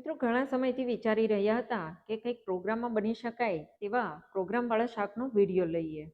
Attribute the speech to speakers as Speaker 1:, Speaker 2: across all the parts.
Speaker 1: મિત્રો, ઘણા સમયથી વિચારી રહ્યા હતા કે કંઈક પ્રોગ્રામમાં બની શકાય તેવા પ્રોગ્રામવાળા શાકનો વીડિયો લઈએ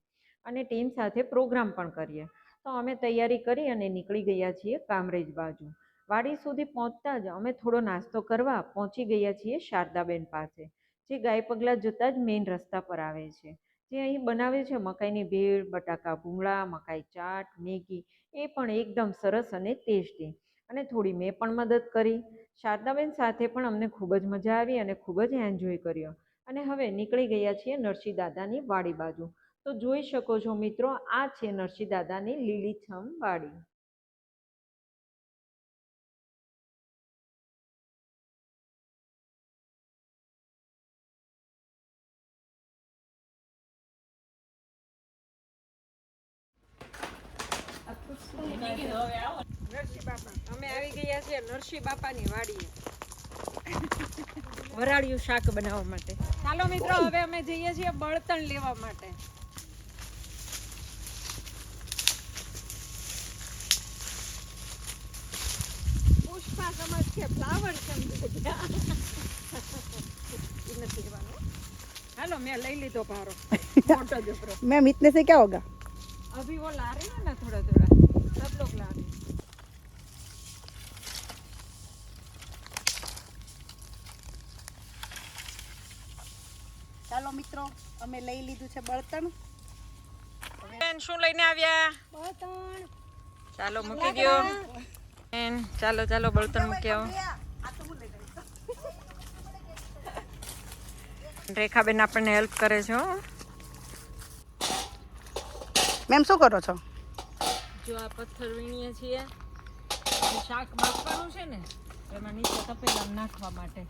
Speaker 1: અને ટીમ સાથે પ્રોગ્રામ પણ કરીએ. તો અમે તૈયારી કરી અને નીકળી ગયા છીએ કામરેજ બાજુ. વાડી સુધી પહોંચતા જ અમે થોડો નાસ્તો કરવા પહોંચી ગયા છીએ શારદાબેન પાસે, જે ગાય પગલા જતાં જ મેઇન રસ્તા પર આવે છે. જે અહીં બનાવે છે મકાઈની ભેળ, બટાકા ભૂંગળા, મકાઈ ચાટ, મેગી, એ પણ એકદમ સરસ અને ટેસ્ટી. અને થોડી મેં પણ મદદ કરી. શારદાબેન સાથે પણ અમને ખૂબ જ મજા આવી અને ખૂબ જ એન્જોય કર્યો. અને હવે નીકળી ગયા છીએ નરસિંહ દાદાની વાડી બાજુ. તો જોઈ શકો છો મિત્રો, આ છે નરસિંહ દાદાની લીલીછમ વાડી. Thank બાપા અમે આવી ગયા છીએ નરસિંહ બાપાની વાડીએ વરાળિયું શાક બનાવવા માટે ચાલો મિત્રો હવે અમે જઈએ છીએ બળતણ લેવા માટે પુષ્પા સમજ કે ફ્લાવર સમજે ઈ નથી કહેવાનું. હાલો મેં લઈ લીધો ભારો મોટો જબરો
Speaker 2: मैम इतने से क्या होगा
Speaker 1: अभी वो ला रहे हैं ना थोड़ा थोड़ा
Speaker 2: ચાલો મિત્રો અમે લઈ લીધું છે બળતણ.
Speaker 1: બેન શું લઈને આવ્યા?
Speaker 2: બળતણ.
Speaker 1: ચાલો મૂકી દો બેન ચાલો ચાલો બળતણ મૂકી આવો. રેખાબેન આપણને હેલ્પ કરે છે હો.
Speaker 2: મેમ શું કરો છો?
Speaker 1: જો આ પથ્થર વીણીએ છીએ. શાક બાફવાનું છે ને એમાં નીચે તપેલા નાખવા માટે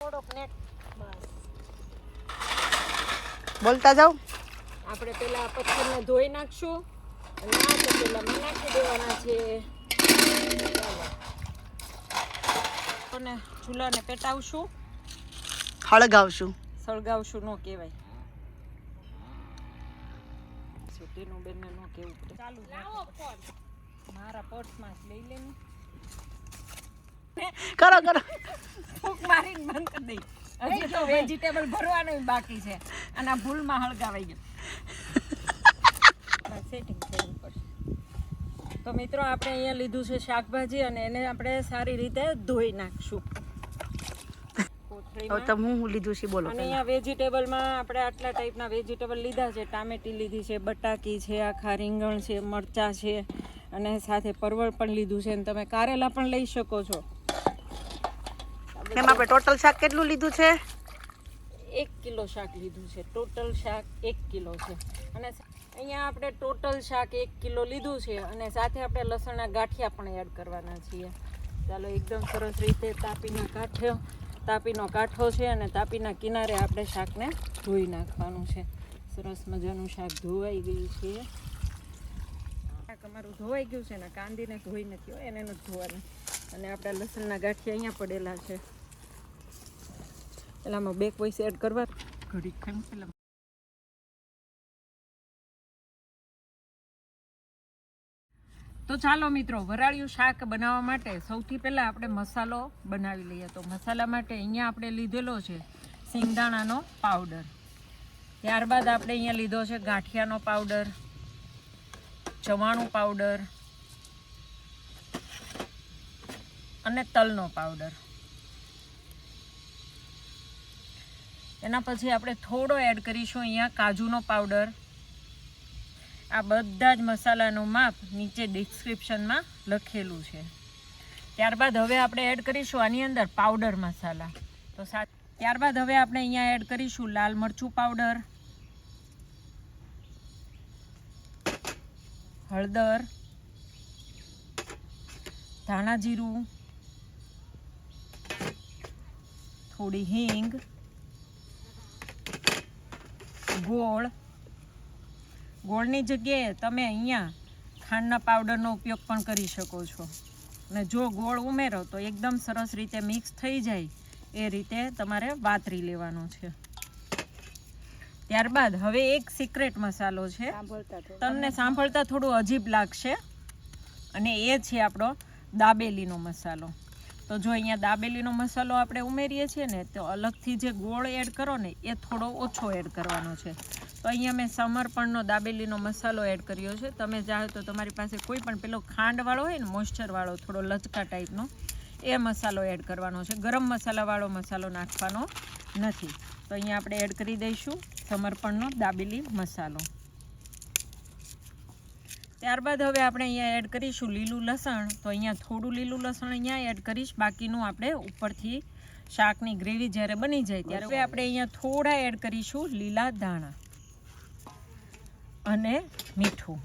Speaker 1: થોડોક નેટ બસ
Speaker 2: બોલતા જાઓ.
Speaker 1: આપણે પેલા પથ્થરને ધોઈ નાખશું. અને આ તપેલામાં નાખી દેવાના છે. ચાલો અને ચૂલાને પેટાવશું.
Speaker 2: હળગાવશું.
Speaker 1: સળગાવશું ન કહેવાય. તેનું બેનને ન કહેવું પડે. ચાલુ લાવો ફોન. મારા પર્સમાં જ લઈ લે ને
Speaker 2: કરો કરો.
Speaker 1: મારી મારીને બંધ કરી દઈ. હજી તો વેજીટેબલ ભરવાનું બાકી છે. અને આ ભૂલમાં હળગાવાઈ ગયું. સેટિંગ કરવું પડશે. તો મિત્રો આપણે અહીંયા લીધું છે શાકભાજી અને એને આપણે સારી રીતે ધોઈ નાખશું.
Speaker 2: તમે હું લીધું છે બોલો
Speaker 1: અને અહીંયા વેજીટેબલમાં આપણે આટલા ટાઈપના વેજીટેબલ લીધા છે. ટામેટી લીધી છે બટાકી છે આખા રીંગણ છે મરચાં છે અને સાથે પરવળ પણ લીધું છે. અને તમે કારેલા પણ લઈ શકો છો.
Speaker 2: મેમ આપણે ટોટલ શાક કેટલું લીધું છે?
Speaker 1: એક કિલો શાક લીધું છે. ટોટલ શાક એક કિલો છે. અને અહીંયા આપણે ટોટલ શાક એક કિલો લીધું છે અને સાથે આપણે લસણના ગાંઠિયા પણ એડ કરવાના છીએ. ચાલો એકદમ સરસ રીતે તાપીના કાંઠો તાપીનો કાંઠો છે અને તાપીના કિનારે આપણે શાકને ધોઈ નાખવાનું છે. સરસ મજાનું શાક ધોવાઈ ગયું છે. શાક અમારું ધોવાઈ ગયું છે ને કાંદીને ધોઈ નથી હોય એને નથી ધોવાનું. અને આપણા લસણના ગાંઠિયા અહીંયા પડેલા છે. પેલામાં બે વોઇસ એડ કરવા ઘડી પેલા તો ચાલો મિત્રો, વરાળિયું શાક બનાવવા માટે સૌથી પહેલાં આપણે મસાલો બનાવી લઈએ. તો મસાલા માટે અહીંયા આપણે લીધેલો છે સિંગદાણાનો પાવડર. ત્યારબાદ આપણે અહીંયા લીધો છે ગાંઠિયાનો પાવડર ચવાણું પાવડર અને તલનો પાવડર. એના પછી આપણે થોડો એડ કરીશું અહીંયા કાજુનો પાવડર આ બધા જ મસાલાનું માપ નીચે ડિસ્ક્રિપ્શનમાં લખેલું છે. ત્યારબાદ હવે આપણે એડ કરીશું આની અંદર પાવડર મસાલા. તો સા ત્યારબાદ હવે આપણે અહીંયા એડ કરીશું લાલ મરચું પાવડર હળદર, ધાણા જીરું, થોડી હિંગ ગોળ. ગોળની જગ્યાએ તમે અહીંયા ખાંડના પાવડરનો ઉપયોગ પણ કરી શકો છો. અને જો ગોળ ઉમેરો તો એકદમ સરસ રીતે મિક્સ થઈ જાય એ રીતે તમારે વાતરી લેવાનો છે. ત્યારબાદ હવે એક સિક્રેટ મસાલો છે. તમને સાંભળતા થોડું અજીબ લાગશે. અને એ છે આપણો દાબેલીનો મસાલો. તો જો અહીંયા દાબેલીનો મસાલો આપણે ઉમેરીએ છીએ ને, તો અલગથી જે ગોળ એડ કરો ને, એ થોડો ઓછો એડ કરવાનો છે. તો અહીંયા મેં સમર્પણનો દાબેલીનો મસાલો એડ કર્યો છે. તમે ચાહો તો તમારી પાસે કોઈ પણ પેલો ખાંડવાળો હોય ને મોઇશ્ચરવાળો થોડો લચકા ટાઈપનો એ મસાલો એડ કરવાનો છે. ગરમ મસાલાવાળો મસાલો નાખવાનો નથી. તો અહીંયા આપણે એડ કરી દઈશું સમર્પણનો દાબેલી મસાલો. ત્યારબાદ હવે આપણે અહીંયા એડ કરીશું લીલું લસણ. તો અહીંયા થોડું લીલું લસણ અહીંયા એડ કરીશ. બાકીનું આપણે ઉપરથી શાકની ગ્રેવી જ્યારે બની જાય ત્યારે હવે આપણે અહીંયા થોડા એડ કરીશું લીલા દાણા અને મીઠું.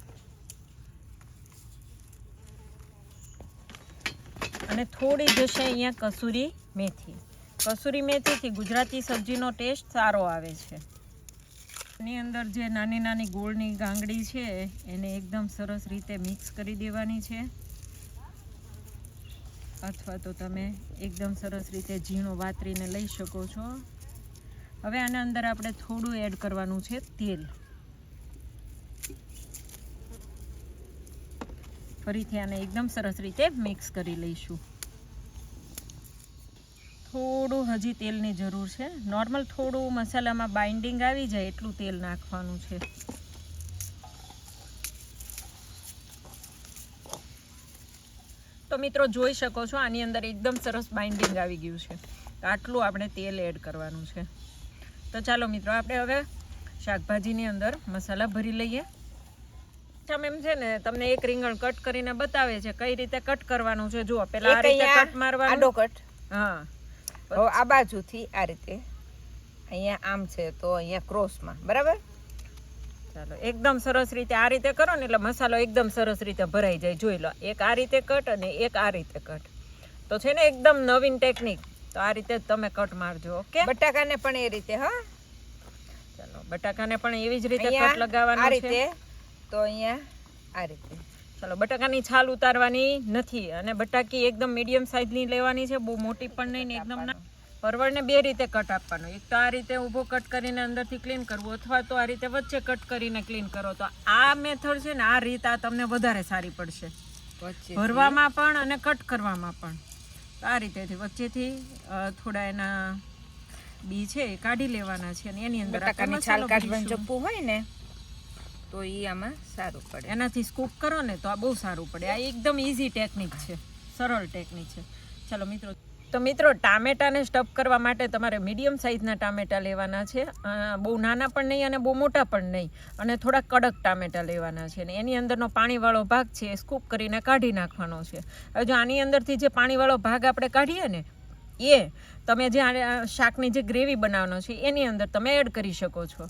Speaker 1: અને થોડી જશે અહીંયા કસૂરી મેથી. કસૂરી મેથીથી ગુજરાતી સબ્જીનો ટેસ્ટ સારો આવે છે. એની અંદર જે નાની નાની ગોળની ગાંગડી છે, એને એકદમ સરસ રીતે મિક્સ કરી દેવાની છે. અથવા તો તમે એકદમ સરસ રીતે ઝીણો વાતરીને લઈ શકો છો. હવે આના અંદર આપણે થોડું એડ કરવાનું છે તેલ. ફરીથી આને એકદમ સરસ રીતે મિક્સ કરી લઈશું. થોડું હજી તેલની જરૂર છે. નોર્મલ થોડું મસાલામાં બાઇન્ડિંગ આવી જાય એટલું તેલ નાખવાનું છે. તો મિત્રો જોઈ શકો છો આની અંદર એકદમ સરસ બાઇન્ડિંગ આવી ગયું છે. આટલું આપણે તેલ એડ કરવાનું છે. તો ચાલો મિત્રો આપણે હવે શાકભાજીની અંદર મસાલા ભરી લઈએ. આમ એમ છે ને તમને એક રીંગણ કટ કરીને બતાવે છે કઈ રીતે કટ કરવાનું છે. જુઓ પેલા આ રીતે કટ મારવાનું.
Speaker 3: આડો કટ
Speaker 1: હા.
Speaker 3: હવે આ બાજુથી આ રીતે. અહીંયા આમ છે તો અહીંયા ક્રોસમાં. બરાબર?
Speaker 1: ચાલો એકદમ સરસ રીતે આ રીતે કરો ને એટલે મસાલો એકદમ સરસ રીતે ભરાઈ જાય. જોઈ લો એક આ રીતે કટ અને એક આ રીતે કટ. તો છે ને એકદમ નવીન ટેકનિક. તો આ રીતે તમે કટ મારજો ઓકે?
Speaker 3: બટાકાને પણ એ રીતે હા.
Speaker 1: ચાલો બટાકાને પણ એવી જ રીતે કટ લગાવવાનું છે.
Speaker 3: રીતે તો અહીંયા આ રીતે.
Speaker 1: ચાલો બટાકાની છાલ ઉતારવાની નથી અને બટાકી એકદમ મીડિયમ સાઇઝની લેવાની છે બહુ મોટી પણ નહીં ને એકદમ ના. પરવળને બે રીતે કટ આપવાનો. એક તો આ રીતે ઊભો કટ કરીને અંદરથી ક્લીન કરવું અથવા તો આ રીતે વચ્ચે કટ કરીને ક્લીન કરો. તો આ મેથડ છે ને આ રીત આ તમને વધારે સારી પડશે. ભરવામાં પણ અને કટ કરવામાં પણ. આ રીતેથી વચ્ચેથી થોડા એના બી છે કાઢી લેવાના છે અને એની અંદર
Speaker 3: બટાકાની છાલ કાઢવાનું ચપ્પુ હોય ને તો એ આમાં સારું પડે.
Speaker 1: એનાથી સ્કૂપ કરો ને તો આ બહુ સારું પડે. આ એકદમ ઇઝી ટેકનિક છે. સરળ ટેકનિક છે. ચાલો મિત્રો. તો મિત્રો, ટામેટાને સ્ટફ કરવા માટે તમારે મીડિયમ સાઇઝના ટામેટા લેવાના છે. બહુ નાના પણ નહીં અને બહુ મોટા પણ નહીં. અને થોડા કડક ટામેટા લેવાના છે. અને એની અંદરનો પાણીવાળો ભાગ છે એ સ્કૂપ કરીને કાઢી નાખવાનો છે. હવે જો આની અંદરથી જે પાણીવાળો ભાગ આપણે કાઢીએ ને, એ તમે જે શાકની જે ગ્રેવી બનાવવાનો છે, એની અંદર તમે એડ કરી શકો છો.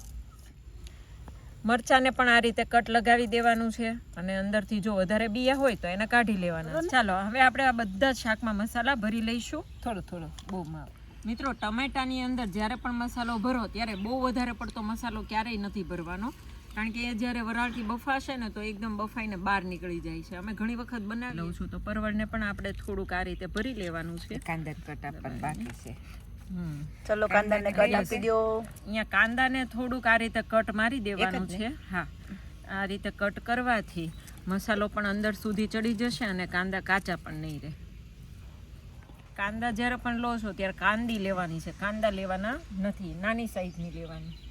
Speaker 1: મરચાને પણ આ રીતે કટ લગાવી દેવાનું છે અને અંદરથી જો વધારે બિયા હોય તો એને કાઢી લેવાના ચાલો હવે આપણે આ બધા જ શાકમાં મસાલા ભરી લઈશું. થોડો થોડો બહુ માં મિત્રો ટમેટાની અંદર જ્યારે પણ મસાલો ભરો ત્યારે બહુ વધારે પડતો મસાલો ક્યારેય નથી ભરવાનો. કારણ કે એ જ્યારે વરાળથી બફાશે ને તો એકદમ બફાઈને બહાર નીકળી જાય છે. અમે ઘણી વખત બનાવી લઉં છું. તો પરવળને પણ આપણે થોડુંક આ રીતે ભરી લેવાનું છે.
Speaker 3: કાંદા કટા પણ બાકી છે.
Speaker 2: ચલો કાંદાને કટ આપી દો.
Speaker 1: અહીંયા કાંદાને થોડુંક આ રીતે કટ મારી દેવાનું છે. હા. આ રીતે કટ કરવાથી મસાલો પણ અંદર સુધી ચડી જશે અને કાંદા કાચા પણ નહીં રહે. કાંદા જ્યારે પણ લો છો ત્યારે કાંદી લેવાની છે. કાંદા લેવાના નથી. નાની સાઈઝની લેવાની.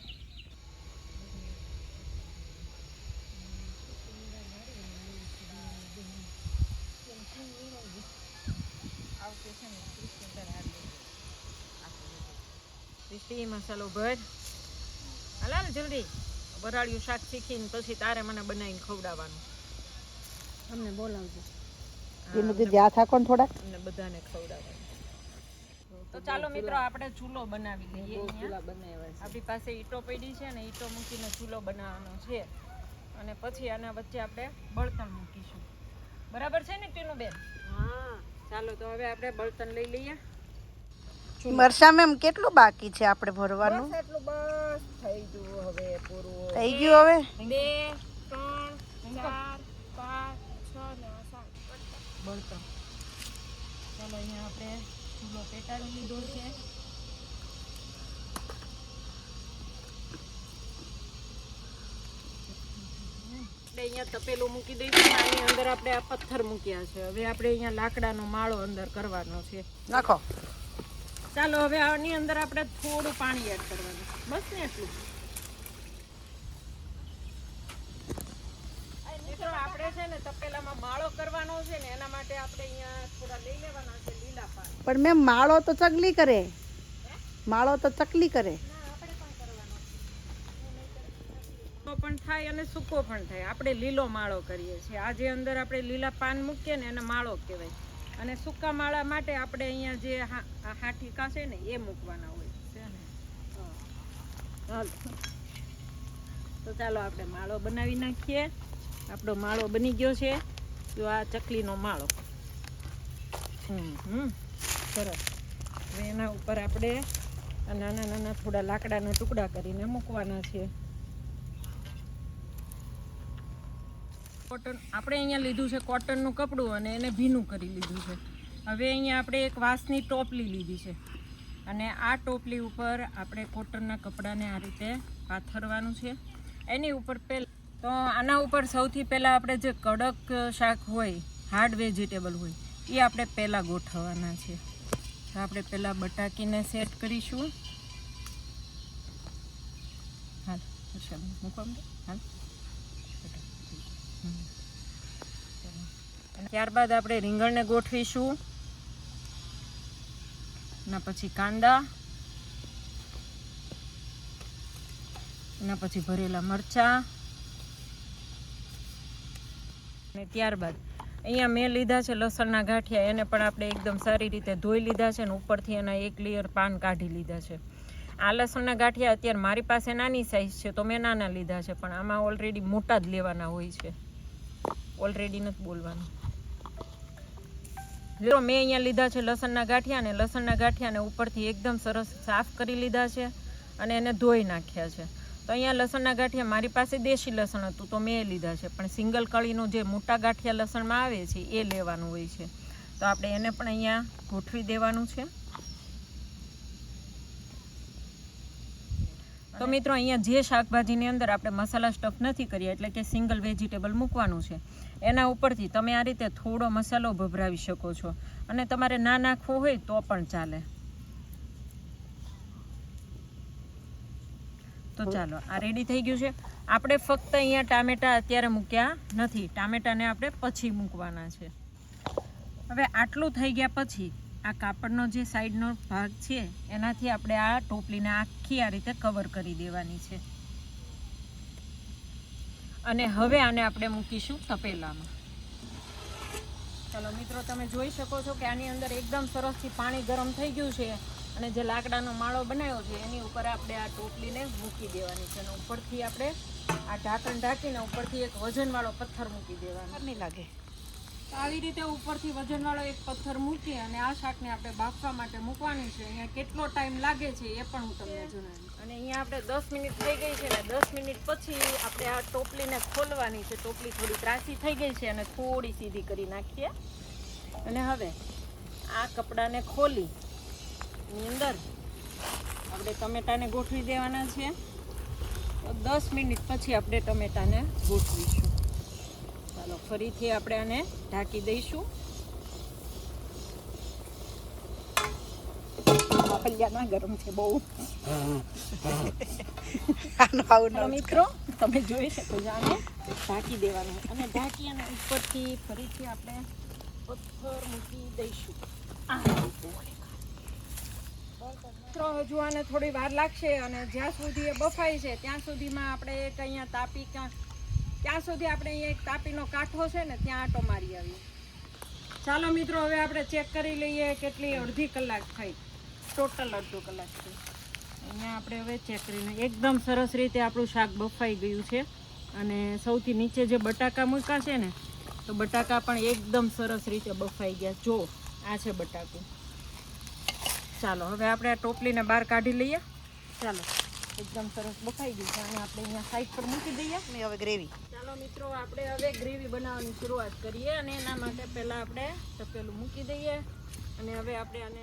Speaker 1: ક્રિસ્પી મસાલો ભર. હાલા ને જલ્દી. વરાળિયું શાક શીખીને પછી તારે મને બનાવીને ખવડાવવાનું.
Speaker 2: અમને બોલાવજો. એનું કીધું
Speaker 1: બધાને ખવડાવવાનું. તો ચાલો મિત્રો આપણે ચૂલો બનાવી લઈએ. આપણી પાસે ઈટો પડી છે ને ઈંટો મૂકીને ચૂલો બનાવવાનો છે. અને પછી આના વચ્ચે આપણે બળતણ મૂકીશું. બરાબર છે ને ટીનું બેન હા ચાલો તો હવે આપણે બળતણ લઈ લઈએ.
Speaker 2: મરસા મેમ કેટલું બાકી છે આપણે ભરવાનું?
Speaker 3: એટલું બસ થઈ ગયું હવે પૂરું
Speaker 2: થઈ ગયું હવે?
Speaker 1: બે ત્રણ ચાર પાંચ છ ને સાત. બળતણ. ચાલો અહીંયા આપણે તપેલું મૂકી દઈશું આની અંદર આપણે આ પથ્થર મૂક્યા છે. હવે આપણે અહીંયા લાકડાનો માળો અંદર કરવાનો છે.
Speaker 2: નાખો.
Speaker 1: ચાલો હવે આની અંદર આપણે થોડું પાણી એડ કરવાનું. બસ ને એટલું. મિત્રો આપણે છે ને તપેલામાં માળો કરવાનો છે ને એના માટે આપણે અહીંયા થોડા લઈ લેવાના છે લીલા પાન.
Speaker 2: પણ મેમ માળો તો ચકલી કરે. માળો તો ચકલી કરે.
Speaker 1: પણ થાય અને સૂકો પણ થાય. આપણે લીલો માળો કરીએ છીએ. આ જે અંદર આપણે લીલા પાન મૂકીએ ને એને માળો કહેવાય. અને સૂકા માળા માટે આપણે અહીંયા જે હાઠીકા છે ને, એ મૂકવાના હોય છે ને. હાલો. તો ચાલો આપણે માળો બનાવી નાખીએ. આપણો માળો બની ગયો છે. જો આ ચકલીનો માળો. હમ સરસ. હવે એના ઉપર આપણે નાના નાના થોડા લાકડાના ટુકડા કરીને મૂકવાના છે. કોટન આપણે અહીંયા લીધું છે કોટનનું કપડું અને એને ભીનું કરી લીધું છે. હવે અહીંયા આપણે એક વાંસની ટોપલી લીધી છે. અને આ ટોપલી ઉપર આપણે કોટનના કપડાને આ રીતે પાથરવાનું છે. એની ઉપર પહેલ તો આના ઉપર સૌથી પહેલાં આપણે જે કડક શાક હોય, હાર્ડ વેજીટેબલ હોય, એ આપણે પહેલાં ગોઠવવાના છે. તો આપણે પહેલાં બટાકીને સેટ કરીશું. હાલ હર્ષલ મૂકો અમને. હાલ હમ. અને ત્યારબાદ આપણે રીંગણને ગોઠવીશું. એના પછી કાંદા. એના પછી ભરેલા મરચાં. અને ત્યારબાદ અહીંયા મેં લીધા છે લસણના ગાંઠિયા, એને પણ આપણે એકદમ સારી રીતે ધોઈ લીધા છે અને ઉપરથી એના એક લેયર પાન કાઢી લીધા છે. આ લસણના ગાંઠિયા અત્યારે મારી પાસે નાની સાઈઝ છે, તો મેં નાના લીધા છે, પણ આમાં ઓલરેડી મોટા જ લેવાના હોય છે. ઓલરેડી નથી બોલવાનું. જો મેં અહીંયા લીધા છે લસણના ગાંઠિયા ને લસણના ગાંઠિયાને ઉપરથી એકદમ સરસ સાફ કરી લીધા છે અને એને ધોઈ નાખ્યા છે. તો અહીંયા લસણના ગાંઠિયા મારી પાસે દેશી લસણ હતું તો મેં લીધા છે, પણ સિંગલ કળીનું જે મોટા ગાંઠિયા લસણમાં આવે છે એ લેવાનું હોય છે. તો આપણે એને પણ અહીંયા ગોઠવી દેવાનું છે. તો મિત્રો, અહીંયા જે શાકભાજીની અંદર આપણે મસાલા સ્ટફ નથી કરીએ એટલે કે સિંગલ વેજીટેબલ મૂકવાનું છે, એના ઉપરથી તમે આ રીતે થોડો મસાલો ભભરાવી શકો છો. અને તમારે ના નાખવો હોય તો પણ ચાલે. તો ચાલો, આ રેડી થઈ ગયું છે. આપણે ફક્ત અહીંયા ટામેટા અત્યારે મૂક્યા નથી, ટામેટાને આપણે પછી મૂકવાના છે. હવે આટલું થઈ ગયા પછી આ કાપડનો જે સાઈડનો ભાગ છે, એનાથી આપણે આ ટોપલીને આખી આ રીતે કવર કરી દેવાની છે. અને હવે આને આપણે મૂકીશું તપેલામાં. ચાલો મિત્રો, તમે જોઈ શકો છો કે આની અંદર એકદમ સરસથી પાણી ગરમ થઈ ગયું છે અને જે લાકડાનો માળો બનાવ્યો છે, એની ઉપર આપણે આ ટોપલીને મૂકી દેવાની છે અને ઉપરથી આપણે આ ઢાંકણ ઢાંકીને ઉપરથી એક વજનવાળો પથ્થર મૂકી દેવાનો.
Speaker 2: નહીં લાગે.
Speaker 1: આવી રીતે ઉપરથી વજનવાળો એક પથ્થર મૂકી અને આ શાકને આપણે બાફવા માટે મૂકવાની છે. અહીંયા કેટલો ટાઈમ લાગે છે એ પણ હું તમને જણાવીશ. અને અહીંયા આપણે દસ મિનિટ થઈ ગઈ છે અને દસ મિનિટ પછી આપણે આ ટોપલીને ખોલવાની છે. ટોપલી થોડી ત્રાસી થઈ ગઈ છે અને થોડી સીધી કરી નાખીએ. અને હવે આ કપડાને ખોલી એની અંદર આપણે ટમેટાને ગોઠવી દેવાના છે. તો દસ મિનિટ પછી આપણે ટમેટાને ગોઠવીશું. ચાલો ફરીથી આપણે આને ઢાંકી દઈશું.
Speaker 2: ગરમ છે બહુ.
Speaker 1: મિત્રો તમે જોઈ શકો છો આને ઢાંકી દેવાનું. અને ઢાંકી અને ઉપરથી ફરીથી આપણે પથ્થર મૂકી દઈશું. મિત્રો હજુ આને થોડી વાર લાગશે અને જ્યાં સુધી એ બફાય છે ત્યાં સુધીમાં આપણે એક અહીંયા તાપી ક્યાં ત્યાં સુધી આપણે અહીંયા એક તાપીનો કાંઠો છે ને, ત્યાં આટો મારી આવીએ. ચાલો મિત્રો, હવે આપણે ચેક કરી લઈએ કેટલી અડધી કલાક થઈ. ટોટલ અડધો કલાક થઈ. અહીંયા આપણે હવે ચેક કરીને, એકદમ સરસ રીતે આપણું શાક બફાઈ ગયું છે. અને સૌથી નીચે જે બટાકા મૂક્યા છે ને, તો બટાકા પણ એકદમ સરસ રીતે બફાઈ ગયા. જો, આ છે બટાકું. ચાલો, હવે આપણે આ ટોપલીને બહાર કાઢી લઈએ. ચાલો, એકદમ સરસ બફાઈ ગયું છે. અને આપણે અહીંયા સાઈડ પર મૂકી દઈએ.
Speaker 2: ને હવે ગ્રેવી
Speaker 1: ચાલો મિત્રો, આપણે હવે ગ્રેવી બનાવવાની શરૂઆત કરીએ અને એના માટે પહેલાં આપણે તપેલું મૂકી દઈએ અને હવે આપણે આને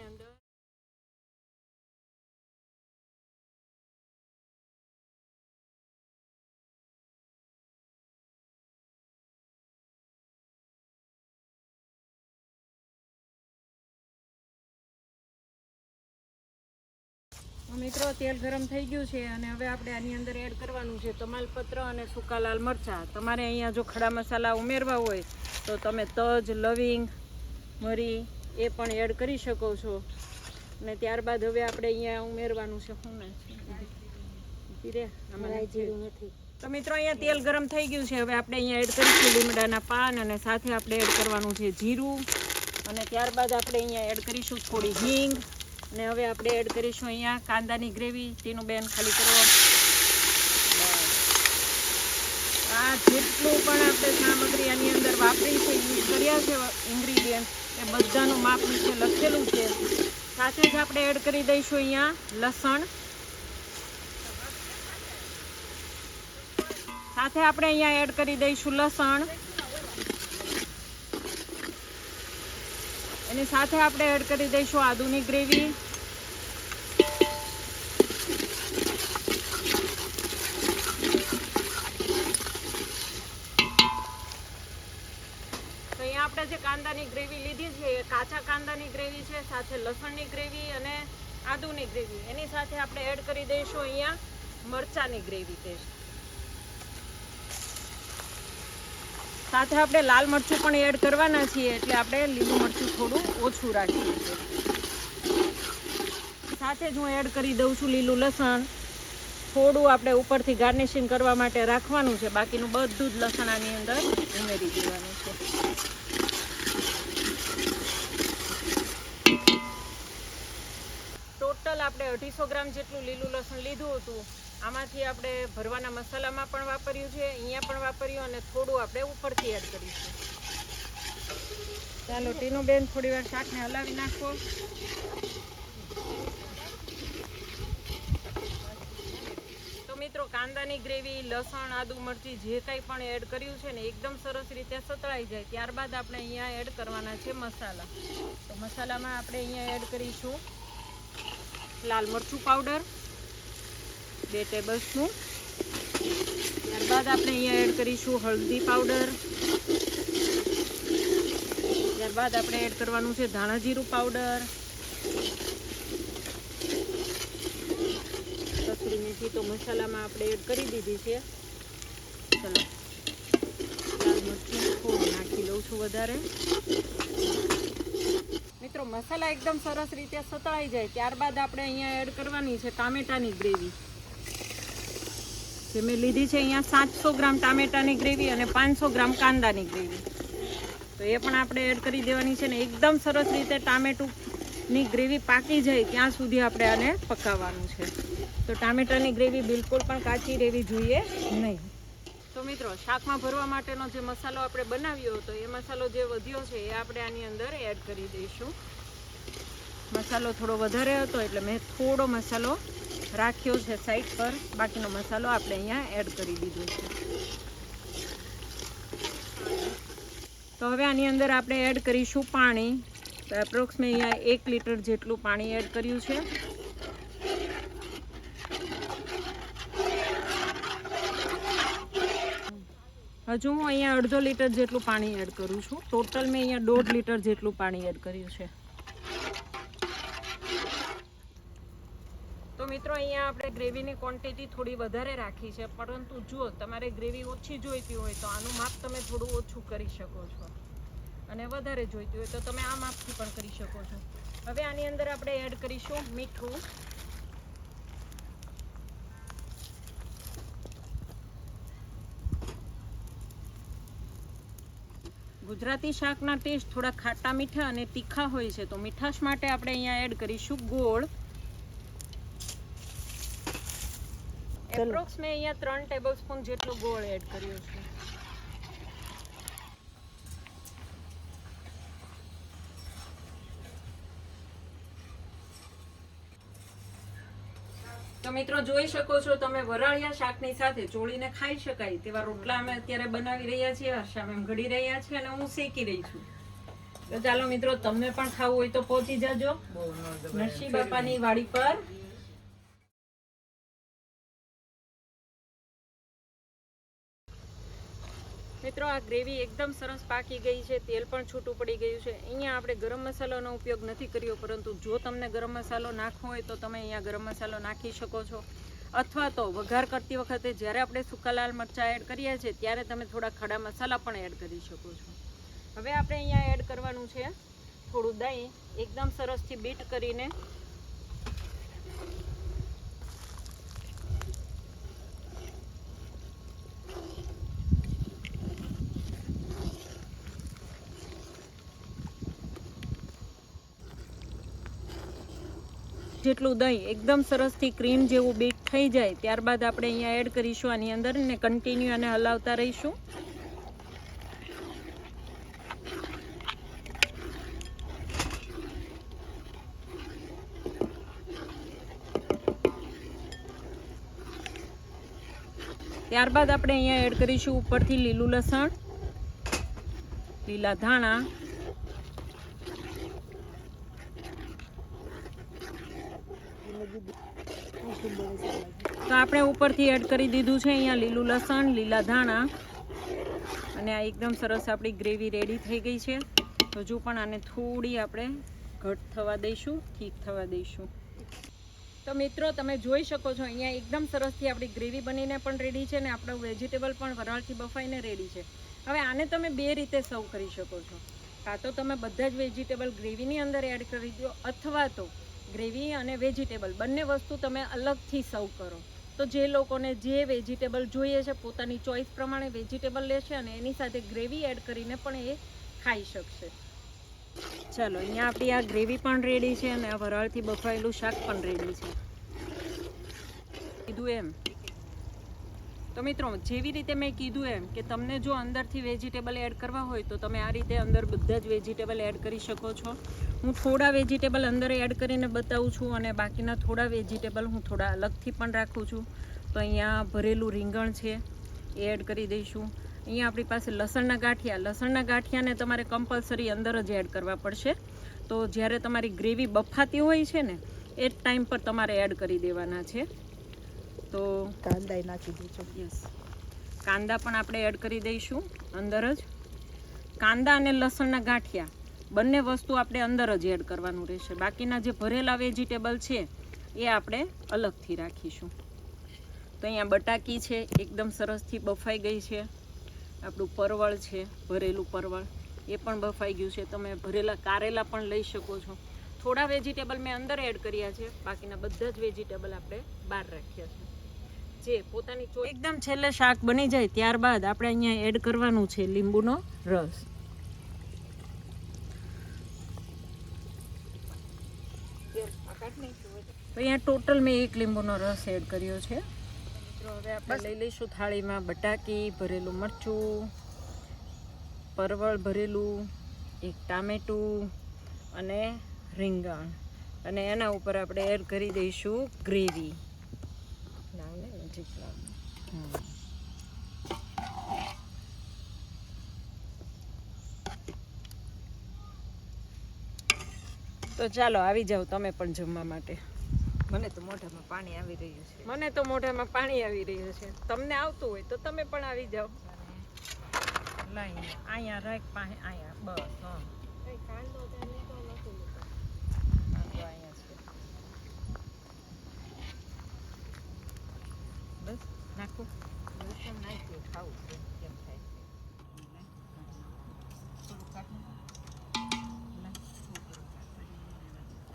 Speaker 1: મિત્રો તેલ ગરમ થઈ ગયું છે અને હવે આપણે આની અંદર એડ કરવાનું છે તમાલપત્ર અને સૂકા લાલ મરચાં. તમારે અહીંયા જો ખડા મસાલા ઉમેરવા હોય તો તમે તજ લવિંગ મરી એ પણ એડ કરી શકો છો. અને ત્યારબાદ હવે આપણે અહીંયા ઉમેરવાનું છે. શું નથી. તો મિત્રો અહીંયા તેલ ગરમ થઈ ગયું છે. હવે આપણે અહીંયા એડ કરીશું લીમડાના પાન અને સાથે આપણે એડ કરવાનું છે જીરું. અને ત્યારબાદ આપણે અહીંયા એડ કરીશું થોડી હિંગ. અને હવે આપણે એડ કરીશું અહીંયા કાંદાની ગ્રેવી તેનું બેન ખાલી કરો આ જેટલું પણ આપણે સામગ્રી આની અંદર વાપરી છે યુઝ કર્યા છે ઇન્ગ્રીડિયન્ટ એ બધાનું માપ નીચે લખેલું છે. સાથે જ આપણે એડ કરી દઈશું અહીંયા લસણ. સાથે આપણે અહીંયા એડ કરી દઈશું લસણ. એની સાથે આપણે એડ કરી દઈશું આદુની ગ્રેવી. તો અહીંયા આપણે જે કાંદાની ગ્રેવી લીધી છે, એ કાચા કાંદાની ગ્રેવી છે, સાથે લસણની ગ્રેવી અને આદુની ગ્રેવી. એની સાથે આપણે એડ કરી દઈશું અહીંયા મરચાની ગ્રેવી પેસ્ટ સાથે આપણે લાલ મરચું પણ એડ કરવાના છીએ એટલે આપણે લીલું મરચું થોડું ઓછું રાખીએ છીએ. સાથે જ હું એડ કરી દઉં છું લીલું લસણ. થોડું આપણે ઉપરથી ગાર્નિશિંગ કરવા માટે રાખવાનું છે. બાકીનું બધું જ લસણ આની અંદર ઉમેરી દેવાનું છે. ટોટલ આપણે અઢીસો ગ્રામ જેટલું લીલું લસણ લીધું હતું. આમાંથી આપણે ભરવાના મસાલામાં પણ વાપર્યું છે, અહીંયા પણ વાપર્યું અને થોડું આપણે ઉપરથી એડ કરીશું. ચાલો, ટીનુબેન થોડી વાર શાકને હલાવી નાખો. તો મિત્રો, કાંદાની ગ્રેવી, લસણ, આદુ, મરચી જે કાંઈ પણ એડ કર્યું છે ને, એકદમ સરસ રીતે સતળાઈ જાય. ત્યારબાદ આપણે અહીંયા એડ કરવાના છે મસાલા. તો મસાલામાં આપણે અહીંયા એડ કરીશું લાલ મરચું પાવડર બે ટેબલ સ્પૂન ત્યારબાદ આપણે અહીંયા એડ કરીશું હળદી પાવડર ત્યારબાદ આપણે એડ કરવાનું છે ધાણા જીરું પાવડર કસરી મેથી તો મસાલામાં આપણે એડ કરી દીધી છે. ચલો. લાલ મરચું થોડું નાખી લઉં છું વધારે. મિત્રો, મસાલા એકદમ સરસ રીતે સતળાઈ જાય. ત્યારબાદ આપણે અહીંયા એડ કરવાની છે ટામેટાની ગ્રેવી. જે મેં લીધી છે અહીંયા સાતસો ગ્રામ ટામેટાની ગ્રેવી અને પાંચસો ગ્રામ કાંદાની ગ્રેવી. તો એ પણ આપણે એડ કરી દેવાની છે ને એકદમ સરસ રીતે ટામેટુંની ગ્રેવી પાકી જાય ત્યાં સુધી આપણે આને પકાવવાનું છે. તો ટામેટાની ગ્રેવી બિલકુલ પણ કાચી રહેવી જોઈએ નહીં. તો મિત્રો, શાકમાં ભરવા માટેનો જે મસાલો આપણે બનાવ્યો હતો, એ મસાલો જે વધ્યો છે, એ આપણે આની અંદર એડ કરી દઈશું. મસાલો થોડો વધારે હતો એટલે મેં થોડો મસાલો રાખ્યો છે સાઈડ પર. બાકીનો મસાલો આપણે અહીંયા એડ કરી દીધો છે. તો હવે આની અંદર આપણે એડ કરીશું પાણી. તો એપ્રોક્સ મેં અહીંયા એક લીટર જેટલું પાણી એડ કર્યું છે. હજુ હું અહીંયા અડધો લીટર જેટલું પાણી એડ કરું છું. ટોટલ મેં અહીંયા દોઢ લીટર જેટલું પાણી એડ કર્યું છે. મિત્રો, અહીંયા આપણે ગ્રેવીની ક્વોન્ટિટી થોડી વધારે રાખી છે, પરંતુ જો તમારે ગ્રેવી ઓછી જોઈતી હોય તો આનું માપ તમે થોડું ઓછું કરી શકો છો. અને વધારે જોઈતી હોય તો તમે આ માપથી પણ કરી શકો છો. હવે આની અંદર આપણે એડ કરીશું મીઠું. ગુજરાતી શાકના ટેસ્ટ થોડા ખાટા મીઠા અને તીખા હોય છે, તો મીઠાશ માટે આપણે અહીંયા એડ કરીશું ગોળ. એપ્રોક્સ મેં અહીંયા ત્રણ ટેબલ સ્પૂન જેટલો ગોળ એડ કર્યો છે. તો મિત્રો જોઈ શકો છો તમે વરાળિયા શાકની સાથે ચોળીને ખાઈ શકાય તેવા રોટલા અમે અત્યારે બનાવી રહ્યા છીએ હર્ષા એમ ઘડી રહ્યા છીએ અને હું શેકી રહી છું. તો ચાલો મિત્રો તમને પણ ખાવું હોય તો પહોંચી જાજો. નરસિંહ બાપાની વાડી પર આ ગ્રેવી એકદમ સરસ પાકી ગઈ છે, તેલ પણ છૂટું પડી ગયું છે. અહીંયા આપણે ગરમ મસાલાનો ઉપયોગ નથી કર્યો, પરંતુ જો તમને ગરમ મસાલો નાખવો હોય તો તમે અહીંયા ગરમ મસાલો નાખી શકો છો. અથવા તો વઘાર કરતી વખતે જ્યારે આપણે સૂકા લાલ મરચાં એડ કરીએ છીએ, ત્યારે તમે થોડા ખડા મસાલા પણ એડ કરી શકો છો. હવે આપણે અહીંયા એડ કરવાનું છે થોડું દહીં. એકદમ સરસથી બીટ કરીને જેટલું દહીં એકદમ સરસથી ક્રીમ જેવું બીટ થઈ જાય, ત્યારબાદ આપણે અહીંયા એડ કરીશું આની અંદર ને કન્ટિન્યુ આને હલાવતા રહીશું. ત્યારબાદ આપણે અહીંયા એડ કરીશું ઉપરથી લીલું લસણ, લીલા ધાણા તો આપણે ઉપરથી એડ કરી દીધું છે અહીંયા લીલું લસણ, લીલા ધાણા. અને આ એકદમ સરસ આપણી ગ્રેવી રેડી થઈ ગઈ છે. હજુ પણ આને થોડી આપણે ઘટ થવા દઈશું, ઠીક થવા દઈશું. તો મિત્રો, તમે જોઈ શકો છો, અહીંયા એકદમ સરસથી આપણી ગ્રેવી બનીને પણ રેડી છે ને આપણું વેજીટેબલ પણ વરાળથી બફાઈને રેડી છે. હવે આને તમે બે રીતે સર્વ કરી શકો છો. કાં તો તમે બધા જ વેજીટેબલ ગ્રેવીની અંદર એડ કરી દો, અથવા તો ગ્રેવી અને વેજીટેબલ. બંને વસ્તુ તમે અલગથી સર્વ કરો. તો જે લોકોને જે વેજીટેબલ જોઈએ છે, પોતાની ચોઈસ પ્રમાણે વેજીટેબલ લેશે અને એની સાથે ગ્રેવી એડ કરીને પણ એ ખાઈ શકશે. ચાલો, અહીંયા આપણી આ ગ્રેવી પણ રેડી છે અને આ વરાળથી બફાયેલું શાક પણ રેડી છે. કીધું એમ. તો મિત્રો, જેવી રીતે મેં કીધું એમ કે તમને જો અંદરથી વેજીટેબલ એડ કરવા હોય તો તમે આ રીતે અંદર બધા જ વેજીટેબલ એડ કરી શકો છો. હું થોડા વેજીટેબલ અંદર એડ કરીને બતાવું છું અને બાકીના થોડા વેજીટેબલ હું થોડા અલગથી પણ રાખું છું. તો અહીંયા ભરેલું રીંગણ છે એ એડ કરી દઈશું. અહીંયા આપણી પાસે લસણના ગાંઠિયા. લસણના ગાંઠિયાને તમારે કમ્પલસરી અંદર જ એડ કરવા પડશે. તો જ્યારે તમારી ગ્રેવી બફાતી હોય છે ને એ જ ટાઈમ પર તમારે એડ કરી દેવાના છે. તો
Speaker 2: કાંદા નાખી દીધો
Speaker 1: યસ. કાંદા પણ આપણે એડ કરી દઈશું અંદર જ. કાંદા અને લસણના ગાંઠિયા. બંને વસ્તુ આપણે અંદર જ એડ કરવાનું રહેશે. બાકીના જે ભરેલા વેજીટેબલ છે, એ આપણે અલગથી રાખીશું. તો અહીંયા બટાકી છે, એકદમ સરસથી બફાઈ ગઈ છે. આપણું પરવળ છે, ભરેલું પરવળ. એ પણ બફાઈ ગયું છે. તમે ભરેલા કારેલા પણ લઈ શકો છો. થોડા વેજીટેબલ મેં અંદર એડ કર્યા છે. બાકીના બધા જ વેજીટેબલ આપણે બહાર રાખ્યા છે. જે પોતાની એકદમ છેલ્લે શાક બની જાય ત્યારબાદ આપણે અહીંયા એડ કરવાનું છે લીંબુનો રસ. અહીંયા ટોટલ મેં એક લીંબુનો રસ એડ કર્યો છે. તો હવે આપણે લઈ લઈશું થાળીમાં બટાકી, ભરેલું મરચું, પરવળ ભરેલું, એક ટામેટું અને રીંગણ. અને એના ઉપર આપણે એડ કરી દઈશું ગ્રેવી. તો ચાલો, આવી જાઓ તમે પણ જમવા માટે.
Speaker 3: મને તો મોઢામાં પાણી આવી રહ્યું છે.
Speaker 1: મને તો મોઢામાં પાણી આવી રહ્યું છે. તમને આવતું હોય તો તમે પણ આવી જાઓ. લઈ અહીંયા રાખ પાસે અહીંયા બસ હા. કાંદો અહીંયા છે. બસ નાખું.
Speaker 3: નાખ્યું ખાવું છે.